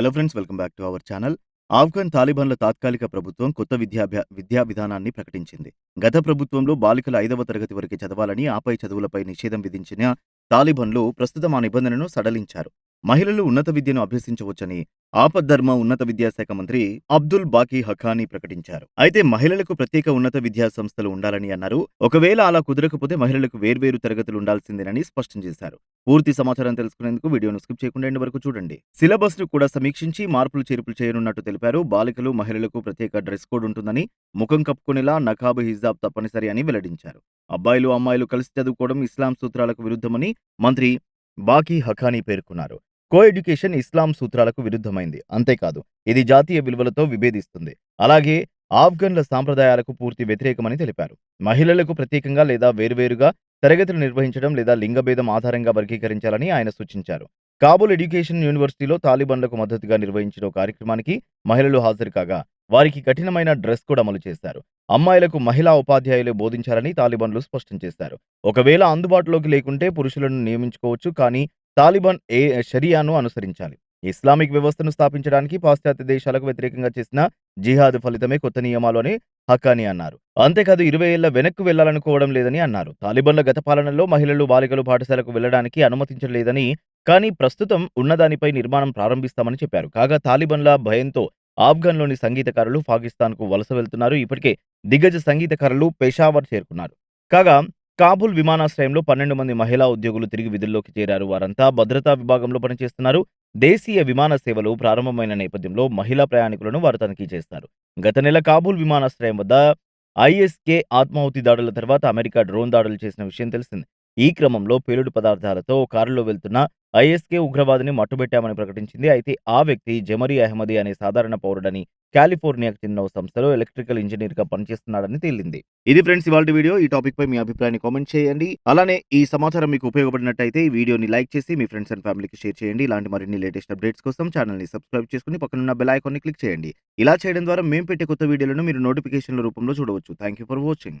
Hello friends welcome back to our channel Afghan తాలిబాన్ల తాత్కాలిక ప్రభుత్వం కొత్త విద్యాభ్యా విద్యా విధానాన్ని ప్రకటించింది. గత ప్రభుత్వంలో బాలికలు ఐదవ తరగతి వరకు చదవాలని ఆపై చదువులపై నిషేధం విధించిన తాలిబాన్లు ప్రస్తుతం ఆ నిబంధనను సడలించారు. మహిళలు ఉన్నత విద్యను అభ్యసించవచ్చని ఆపద్ధర్మ ఉన్నత విద్యాశాఖ మంత్రి అబ్దుల్ బాకీ హఖానీ ప్రకటించారు. అయితే మహిళలకు ప్రత్యేక ఉన్నత విద్యా సంస్థలు ఉండాలని అన్నారు. ఒకవేళ అలా కుదరకపోతే మహిళలకు వేర్వేరు తరగతులు ఉండాల్సిందేనని స్పష్టం చేశారు. పూర్తి సమాచారం తెలుసుకునేందుకు వీడియోను స్కిప్ చేయకుండా ఎండ్ వరకు చూడండి. సిలబస్ను కూడా సమీక్షించి మార్పులు చేర్పులు చేయనున్నట్టు తెలిపారు. బాలికలు మహిళలకు ప్రత్యేక డ్రెస్ కోడ్ ఉంటుందని ముఖం కప్పుకునేలా నకాబ్ హిజాబ్ తప్పనిసరి అని వెల్లడించారు. అబ్బాయిలు అమ్మాయిలు కలిసి చదువుకోవడం ఇస్లాం సూత్రాలకు విరుద్ధమని మంత్రి బాకీ హఖానీ పేర్కొన్నారు. కో ఎడ్యుకేషన్ ఇస్లాం సూత్రాలకు విరుద్ధమైంది. అంతేకాదు ఇది జాతీయ విలువలతో విభేదిస్తుంది. అలాగే ఆఫ్ఘన్ల సాంప్రదాయాలకు పూర్తి వ్యతిరేకమని తెలిపారు. మహిళలకు ప్రత్యేకంగా లేదా వేరువేరుగా తరగతులు నిర్వహించడం లేదా లింగభేదం ఆధారంగా వర్గీకరించాలని ఆయన సూచించారు. కాబూల్ ఎడ్యుకేషన్ యూనివర్సిటీలో తాలిబాన్లకు మద్దతుగా నిర్వహించిన కార్యక్రమానికి మహిళలు హాజరు కాగా వారికి కఠినమైన డ్రెస్ కోడ్ అమలు చేశారు. అమ్మాయిలకు మహిళా ఉపాధ్యాయులే బోధించాలని తాలిబాన్లు స్పష్టం చేశారు. ఒకవేళ అందుబాటులోకి లేకుంటే పురుషులను నియమించుకోవచ్చు కానీ తాలిబాన్ ఏ షరియాను అనుసరించాలి. ఇస్లామిక్ వ్యవస్థను స్థాపించడానికి పాశ్చాత్య దేశాలకు వ్యతిరేకంగా చేసిన జిహాద్ ఫలితమే కొత్త నియమాలు అని హక్కాని అన్నారు. అంతేకాదు ఇరవై ఏళ్ళ వెనక్కు వెళ్ళాలనుకోవడం లేదని అన్నారు. తాలిబాన్ల గత పాలనలో మహిళలు బాలికలు పాఠశాలకు వెళ్ళడానికి అనుమతించలేదని కానీ ప్రస్తుతం ఉన్నదానిపై నిర్మాణం ప్రారంభిస్తామని చెప్పారు. కాగా తాలిబాన్ల భయంతో ఆఫ్ఘన్లోని సంగీతకారులు పాకిస్తాన్కు వలస వెళ్తున్నారు. ఇప్పటికే దిగ్గజ సంగీతకారులు పెషావర్ చేరుకున్నారు. కాగా కాబూల్ విమానాశ్రయంలో పన్నెండు మంది మహిళా ఉద్యోగులు తిరిగి విధుల్లోకి చేరారు. వారంతా భద్రతా విభాగంలో పనిచేస్తున్నారు. దేశీయ విమాన సేవలు ప్రారంభమైన నేపథ్యంలో మహిళా ప్రయాణికులను వారు తనిఖీ చేస్తారు. గత నెల కాబూల్ విమానాశ్రయం వద్ద ఐఎస్కే ఆత్మాహుతి దాడుల తర్వాత అమెరికా డ్రోన్ దాడులు చేసిన విషయం తెలిసింది. ఈ క్రమంలో పేలుడు పదార్థాలతో ఓ కారులో వెళ్తున్న ఐఎస్కే ఉగ్రవాదిని మట్టుబెట్టామని ప్రకటించింది. అయితే ఆ వ్యక్తి జమరీ అహ్మదీ అనే సాధారణ పౌరుడని కాలిఫోర్నియాకు చెందిన ఓ సంస్థలో ఎలక్ట్రికల్ ఇంజనీర్గా పనిచేస్తున్నాడని తేలింది. ఇది ఫ్రెండ్స్ ఇవాళ వీడియో. ఈ టాపిక్ పై మీ అభిప్రాయాన్ని కామెంట్ చేయండి. అలానే ఈ సమాచారం మీకు ఉపయోగపడినట్టయితే ఈ వీడియోని లైక్ చేసి మీ ఫ్రెండ్స్ అండ్ ఫ్యామిలీకి షేర్ చేయండి. ఇలాంటి మరిన్ని లేటెస్ట్ అప్డేట్స్ కోసం ఛానల్ని సబ్స్క్రైబ్ చేసుకుని పక్కనున్న బెల్ ఐకాన్ని క్లిక్ చేయండి. ఇలా చేయడం ద్వారా మేము పెట్టే కొత్త వీడియోలను మీరు నోటిఫికేషన్ల రూపంలో చూడవచ్చు. Thank you for watching.